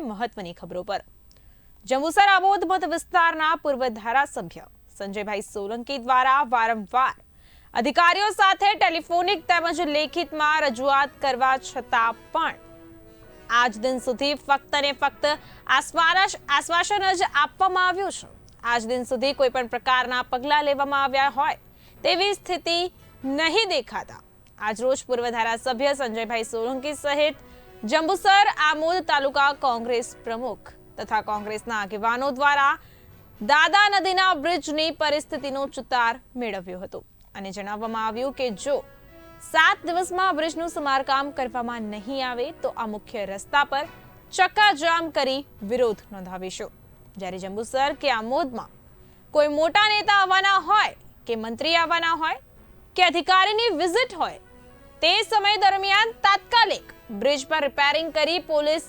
મહત્વની ખબરો પર. જંબુસર આબોધ મત વિસ્તારના પૂર્વ ધારાસભ્ય સંજયભાઈ સોલંકી દ્વારા વારંવાર અધિકારીઓ સાથે ટેલિફોનિક તેમજ લેખિતમાં રજૂઆત કરવા છતાં પણ આજ દિન સુધી ફક્ત ને ફક્ત આશ્વાસ, આશ્વાસન જ આપવામાં આવ્યું છે. આજ દિન સુધી કોઈ પણ પ્રકારના પગલાં લેવામાં આવ્યા હોય તેવી સ્થિતિ નહીં દેખાતા. આજરોજ પૂર્વ ધારાસભ્ય સંજયભાઈ સોલંકી સહિત જંબુસર, આમોદ તાલુકા કોંગ્રેસ પ્રમુખ તથા કોંગ્રેસના આગેવાનો દ્વારા દાદા નદીના બ્રિજની પરિસ્થિતિનો ચુતાર મેળવ્યો હતો. અને જણાવવામાં આવ્યું કે જો સાત દિવસમાં બ્રિજનું સમારકામ કરવામાં નહીં આવે, તો આ મુખ્ય રસ્તા પર ચક્કાજામ કરી વિરોધ નોંધાવીશું. જ્યારે જંબુસર કે આમોદમાં કોઈ મોટા નેતા આવવાના હોય કે મંત્રી આવવાના હોય કે અધિકારીની વિઝિટ હોય, તે સમય દરમિયાન તાત્કાલિક બ્રિજ પર રિપેરિંગ કરી પોલીસ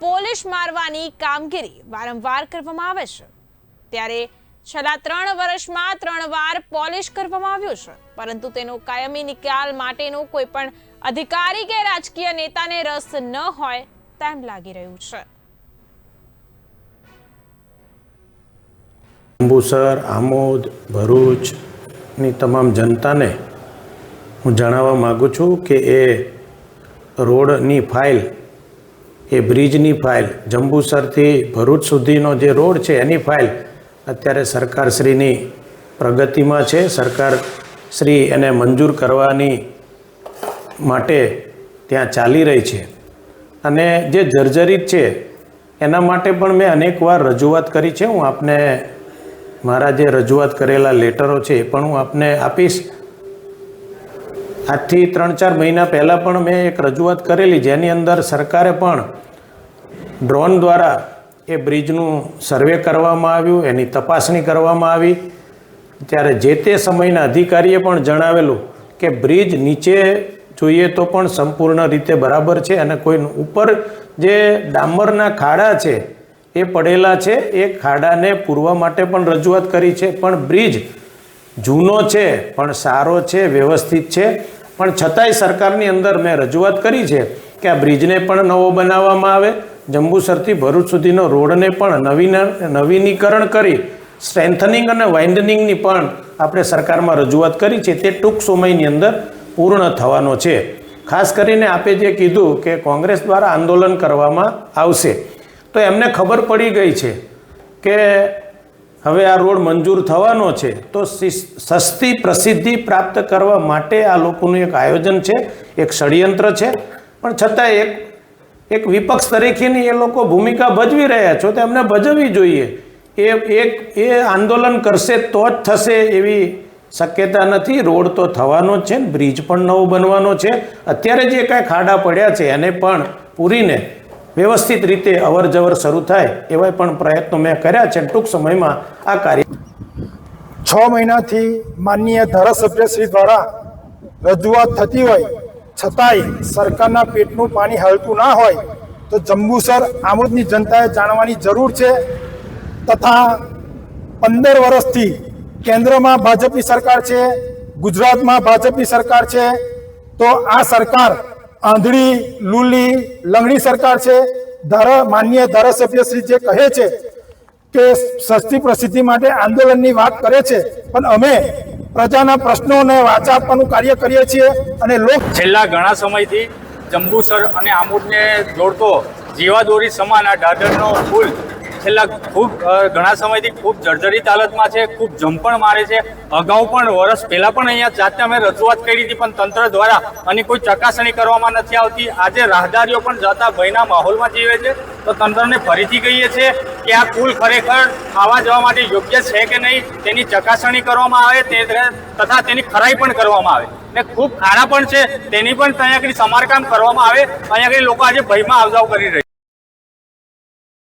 પોલિશ મારવાની કામગીરી વારંવાર કરવામાં આવે છે. ત્યારે છેલ્લા ત્રણ વર્ષમાં ત્રણ વાર પોલિશ કરવામાં આવ્યું છે. પરંતુ તેનો કાયમી નિકાલ માટેનો કોઈ પણ અધિકારી કે રાજકીય નેતાને રસ ન હોય તેમ લાગી રહ્યું છે. અંબુસર, આમોદ ભરૂચની તમામ જનતાને હું જણાવવા માગું છું કે એ રોડની ફાઇલ, એ બ્રિજની ફાઇલ, જંબુસરથી ભરૂચ સુધીનો જે રોડ છે એની ફાઇલ અત્યારે સરકારશ્રીની પ્રગતિમાં છે. સરકારશ્રી એને મંજૂર કરવાની માટે ત્યાં ચાલી રહી છે. અને જે જર્જરિત છે, એના માટે પણ મેં અનેકવાર રજૂઆત કરી છે. હું આપને મારા જે રજૂઆત કરેલા લેટરો છે એ પણ હું આપને આપીશ. આજથી ત્રણ ચાર મહિના પહેલાં પણ મેં એક રજૂઆત કરેલી, જેની અંદર સરકારે પણ ડ્રોન દ્વારા એ બ્રિજનું સર્વે કરવામાં આવ્યું, એની તપાસણી કરવામાં આવી. ત્યારે જે તે સમયના અધિકારીએ પણ જણાવેલું કે બ્રિજ નીચે જોઈએ તો પણ સંપૂર્ણ રીતે બરાબર છે અને કોઈ ઉપર જે ડામરના ખાડા છે, એ પડેલા છે, એ ખાડાને પૂરવા માટે પણ રજૂઆત કરી છે. પણ બ્રિજ જૂનો છે, પણ સારો છે, વ્યવસ્થિત છે. પણ છતાંય સરકારની અંદર મેં રજૂઆત કરી છે કે આ બ્રિજને પણ નવો બનાવવામાં આવે. જંબુસરથી ભરૂચ સુધીનો રોડને પણ નવીન નવીનીકરણ કરી, સ્ટ્રેન્થનિંગ અને વાઇન્ડનિંગની પણ આપણે સરકારમાં રજૂઆત કરી છે. તે ટૂંક સમયની અંદર પૂર્ણ થવાનો છે. ખાસ કરીને આપે જે કીધું કે કોંગ્રેસ દ્વારા આંદોલન કરવામાં આવશે. તો એમને ખબર પડી ગઈ છે કે હવે આ રોડ મંજૂર થવાનો છે, તો સિસ- સસ્તી પ્રસિદ્ધિ પ્રાપ્ત કરવા માટે આ લોકોનું એક આયોજન છે, એક ષડયંત્ર છે. પણ છતાં એક એક વિપક્ષ તરીકેની એ લોકો ભૂમિકા ભજવી રહ્યા છો, તો એમને ભજવવી જોઈએ. એ, એક, એ આંદોલન કરશે તો જ થશે એવી શક્યતા નથી. રોડ તો થવાનો જ છે ને, બ્રિજ પણ નવો બનવાનો છે. અત્યારે જે કાંઈ ખાડા પડ્યા છે, એને પણ પૂરીને વ્યવસ્થિત રીતે અવર જવર શરૂ થાય એવા પણ પ્રયત્નો મેં કર્યા છે ટૂંક સમયમાં આ કાર્ય છ મહિનાથી માનનીય ધારાસભ્યશ્રી દ્વારા રજૂઆત થતી હોય, છતાંય સરકારના પેટનું પાણી હાલતું ના હોય, તો જંબુસર આમોદની જનતાએ જાણવાની જરૂર છે તથા પંદર વર્ષથી કેન્દ્રમાં ભાજપની સરકાર છે, ગુજરાતમાં ભાજપની સરકાર છે, તો આ સરકાર આંધળી, લૂલી, લંગડી સરકાર છે. ધારા ધારાસભ્ય ધારાસભ્યશ્રી જે કહે છે કે સસ્તી પ્રસિદ્ધિ માટે આંદોલનની વાત કરે છે. પણ અમે પ્રજાના પ્રશ્નોને વાચા આપવાનું કાર્ય કરીએ છીએ અને લોક છેલ્લા ઘણા સમયથી જંબુસર અને આમોદને જોડતો જીવાદોરી સમાન આ દાદરનો પુલ છેલ્લા ખૂબ ઘણા સમયથી ખૂબ જર્જરિત હાલતમાં છે, ખૂબ જંપણ મારે છે. અગાઉ પણ વર્ષ પહેલા પણ અહીંયા જાતે અમે રજૂઆત કરી હતી, પણ તંત્ર દ્વારા અને કોઈ ચકાસણી કરવામાં નથી આવતી. આજે રાહદારીઓ પણ જતા ભયના માહોલમાં જીવે છે. તો તંત્રને ફરીથી કહીએ છીએ કે આ પુલ ખરેખર આવા જવા માટે યોગ્ય છે કે નહીં, તેની ચકાસણી કરવામાં આવે, તે તથા તેની ખરાઈ પણ કરવામાં આવે. ને ખૂબ ખાડા પણ છે, તેની પણ ત્યાં આગળ સમારકામ કરવામાં આવે. અહીંયા આગળ લોકો આજે ભયમાં આવજાવ કરી રહ્યા